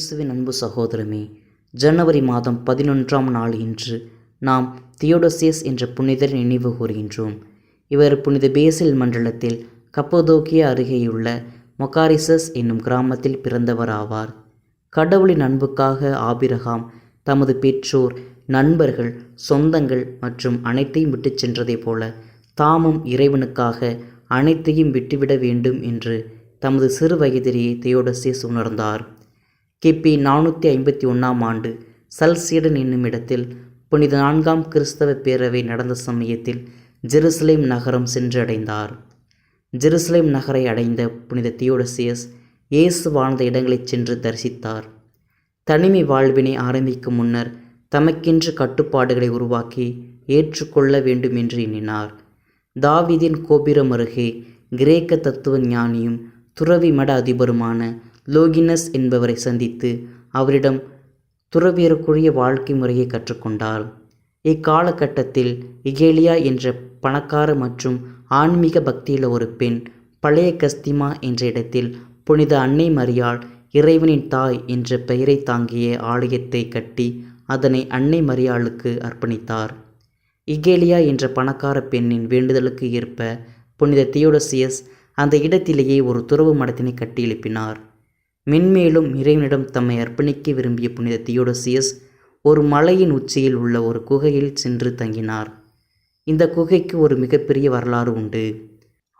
இயேசுவின் அன்பு சகோதரமே ஜனவரி மாதம் பதினொன்றாம் நாள் இன்று நாம் தியோடோசியஸ் என்ற புனிதரை நினைவு கூறுகின்றோம். இவர் புனித பேசில் மண்டலத்தில் கப்பதோக்கிய அருகேயுள்ள மொகாரிசஸ் என்னும் கிராமத்தில் பிறந்தவர் ஆவார் கடவுளின் அன்புக்காக ஆபிரகாம் தமது பெற்றோர் நண்பர்கள் சொந்தங்கள் மற்றும் அனைத்தையும் விட்டுச் சென்றதைப் போல தாமும் இறைவனுக்காக அனைத்தையும் விட்டுவிட வேண்டும் என்று தமது சிறு வயதிலேயே தியோடசியஸ் உணர்ந்தார். கிபி நானூற்றி ஐம்பத்தி ஒன்றாம் ஆண்டு சல்சீடன் என்னும் இடத்தில் புனித நான்காம் கிறிஸ்தவ பேரவை நடந்த சமயத்தில் ஜெருசலேம் நகரம் சென்றடைந்தார். ஜெருசலேம் நகரை அடைந்த புனித தியோடசியஸ் இயேசு வாழ்ந்த இடங்களைச் சென்று தரிசித்தார். தனிமை வாழ்வினை ஆரம்பிக்கும் முன்னர் தமக்கென்று கட்டுப்பாடுகளை உருவாக்கி ஏற்றுக்கொள்ள வேண்டும் என்று எண்ணினார். தாவிதின் கோபுரம் அருகே கிரேக்க தத்துவ ஞானியும் துறவி மட அதிபருமான லோகினஸ் என்பவரை சந்தித்து அவரிடம் துறவியருக்குரிய வாழ்க்கை முறையை கற்றுக்கொண்டார் இக்காலகட்டத்தில் இகேலியா என்ற பணக்கார மற்றும் ஆன்மீக பக்தியுள்ள ஒரு பெண் பழைய கஸ்திமா என்ற இடத்தில் புனித அன்னை மரியாள் இறைவனின் தாய் என்ற பெயரை தாங்கிய ஆலயத்தை கட்டி அதனை அன்னை மரியாளுக்கு அர்ப்பணித்தார். இகேலியா என்ற பணக்கார பெண்ணின் வேண்டுதலுக்கு ஏற்ப புனித தியோடசியஸ் அந்த இடத்திலேயே ஒரு துறவு மடத்தினை கட்டி எழுப்பினார். மென்மேலும் இறைவனிடம் தம்மை அர்ப்பணிக்க விரும்பிய புனித தியோடசியஸ் ஒரு மலையின் உச்சியில் உள்ள ஒரு குகையில் சென்று தங்கினார். இந்த குகைக்கு ஒரு மிகப்பெரிய வரலாறு உண்டு.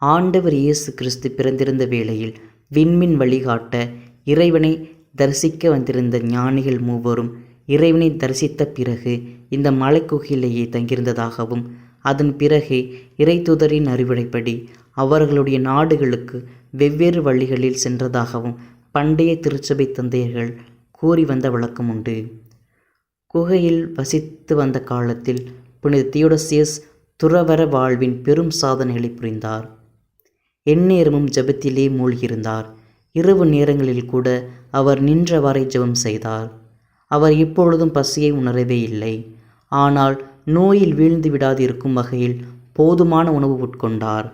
ஆண்டவர் இயேசு கிறிஸ்து பிறந்திருந்த வேளையில் விண்மின் வழிகாட்ட இறைவனை தரிசிக்க வந்திருந்த ஞானிகள் மூவரும் இறைவனை தரிசித்த பிறகு இந்த மலைக்குகையிலேயே தங்கியிருந்ததாகவும் அதன் பிறகு இறைத்துதரின் அறிவுரைப்படி அவர்களுடைய நாடுகளுக்கு வெவ்வேறு வழிகளில் சென்றதாகவும் பண்டைய திருச்சபை தந்தையர்கள் கூறி வந்த வழக்கம் உண்டு குகையில் வசித்து வந்த காலத்தில் புனித தியோடசியஸ் துறவர வாழ்வின் பெரும் சாதனைகளை புரிந்தார். எந்நேரமும் ஜபத்திலே மூழ்கியிருந்தார். இரவு நேரங்களில் கூட அவர் நின்றவாறே ஜெபம் செய்தார். அவர் இப்பொழுதும் பசியை உணரவே இல்லை. ஆனால் நோயில் வீழ்ந்து விடாது இருக்கும் வகையில் போதுமான உணவு உட்கொண்டார்.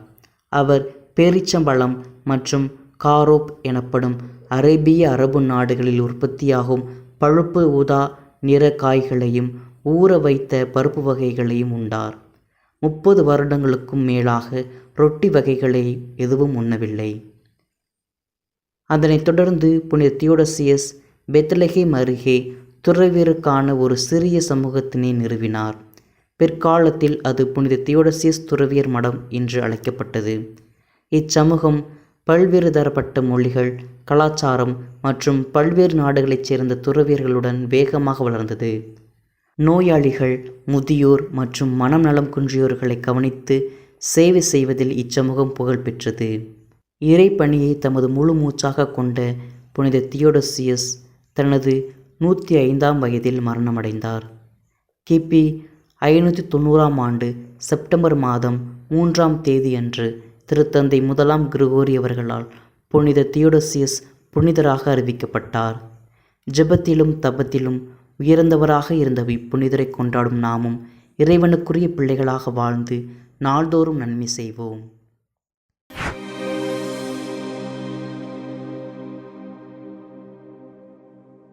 அவர் பேரிச்சம்பழம் மற்றும் காரோப் எனப்படும் அரேபிய அரபு நாடுகளில் உற்பத்தியாகும் பழுப்பு ஊதா நிற காய்களையும் ஊற வைத்த பருப்பு வகைகளையும் உண்டார். முப்பது வருடங்களுக்கும் மேலாக ரொட்டி வகைகளை எதுவும் உண்ணவில்லை. அதனைத் தொடர்ந்து புனித தியோடசியஸ் பெத்லஹேம் அருகே துறவியருக்கான ஒரு சிறிய சமூகத்தினை நிறுவினார். பிற்காலத்தில் அது புனித தியோடசியஸ் துறவியர் மடம் என்று அழைக்கப்பட்டது. இச்சமூகம் பல்வேறு தரப்பட்ட மொழிகள் கலாச்சாரம் மற்றும் பல்வேறு நாடுகளைச் சேர்ந்த துறவியர்களுடன் வேகமாக வளர்ந்தது. நோயாளிகள் முதியோர் மற்றும் மனம் நலம் குன்றியோர்களை கவனித்து சேவை செய்வதில் இச்சமூகம் புகழ்பெற்றது இறைப்பணியை தமது முழு மூச்சாக கொண்ட புனித தியோடசியஸ் தனது நூற்றி ஐந்தாம் வயதில் மரணமடைந்தார். கிபி ஐநூற்றி தொண்ணூறாம் ஆண்டு செப்டம்பர் மாதம் மூன்றாம் தேதியன்று திருத்தந்தை முதலாம் கிரகோரி அவர்களால் புனித தியோடசியஸ் புனிதராக அறிவிக்கப்பட்டார். ஜெபத்திலும் தபத்திலும் உயர்ந்தவராக இருந்த இப்புனிதரை கொண்டாடும் நாமும் இறைவனுக்குரிய பிள்ளைகளாக வாழ்ந்து நாள்தோறும் நன்மை செய்வோம்.